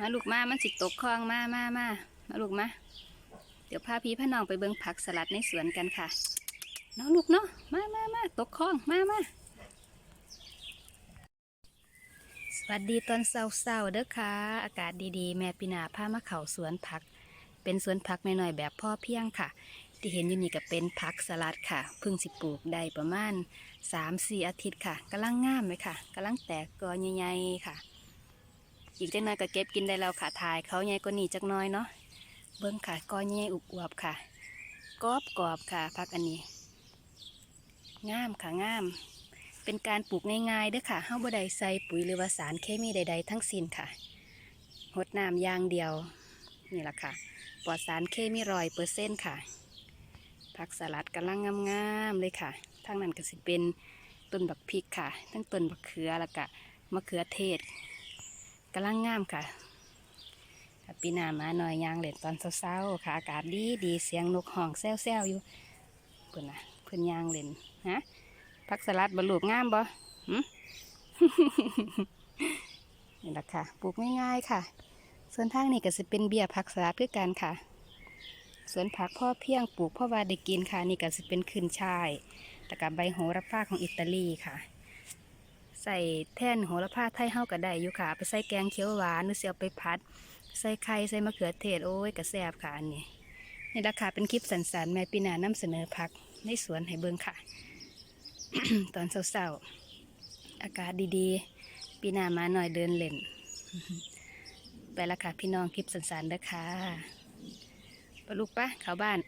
มาลูกมามันสิตกคลองมามามามาลูกมา เดี๋ยวพาพี่พน้องไปเบิ่งผักสลัดในสวนกันค่ะเนาะลูกเนาะมามามาตกคลองมามาสวัสดีตอนเช้าๆเด้อค่ะ อากาศดีๆ แม่ปีนาพามาเข่าสวนผัก เป็นสวนผักหน่อยๆแบบพ่อเพียงค่ะ ที่เห็นอยู่นี่ก็เป็นผักสลัดค่ะเพิ่งสิปลูกได้ประมาณ3-4อาทิตย์ค่ะกำลังงามเลยค่ะกำลังแตกกอใหญ่ๆค่ะ อีกจักหน่อยก็เก็บกินได้แล้วค่ะถ่ายเขาใหญ่กว่านี้จักน้อยเนาะเบิ้งค่ะก้อนใหญ่อุบอวบค่ะกรอบกรอบค่ะพักอันนี้งามค่ะงาม เป็นการปลูกง่ายๆเด้อค่ะเฮาบ่ได้ใส่ปุ๋ยหรือว่าสารเคมีใดๆทั้งสิ้นค่ะหดน้ำยางเดียวนี่แหละค่ะปลอดสารเคมีร้อยเปอร์เซ็นต์ค่ะผักสลัดกำลังงามๆเลยค่ะทางนั้นก็สิเป็นต้นบักพริกค่ะ ทั้งต้นบักเขือแล้วก็มะเขือเทศ กำลังงามค่ะปีหน้ามาหน่อยยางเล่นตอนเช้าๆค่ะ อากาศดีดีเสียงนกห้องแซวๆอยู่เพื่อนนะเพื่อนยางเล่นฮะผักสลัดบรรลุงามบ่หึนี่แหละค่ะปลูกง่ายๆค่ะ ส่วนทางนี้ก็จะเป็นเบี้ยผักสลัดคือกันค่ะ สวนผักพ่อเพียงปลูกพ่อวาได้กินค่ะ นี่ก็จะเป็นขึ้นชายแต่กับใบโหระพาของอิตาลีค่ะ ใส่แท่นโหระพาไทยเฮาก็ได้อยู่ค่ะ ไปใส่แกงเขียวหวานหรือเสียเอาไปพัด ใส่ไข่ใส่มะเขือเทศโอ้ยกระแซบค่ะอันนี้นี่ราคาเป็นคลิปสันๆแม่ปีนานำเสนอผักในสวนให้เบิ่งค่ะ ตอนเช้าๆอากาศดีๆ ปีนามาหน่อยเดินเล่น ไปละค่ะพี่น้องคลิปสันๆเด้อค่ะไปลูกปะเข้าบ้าน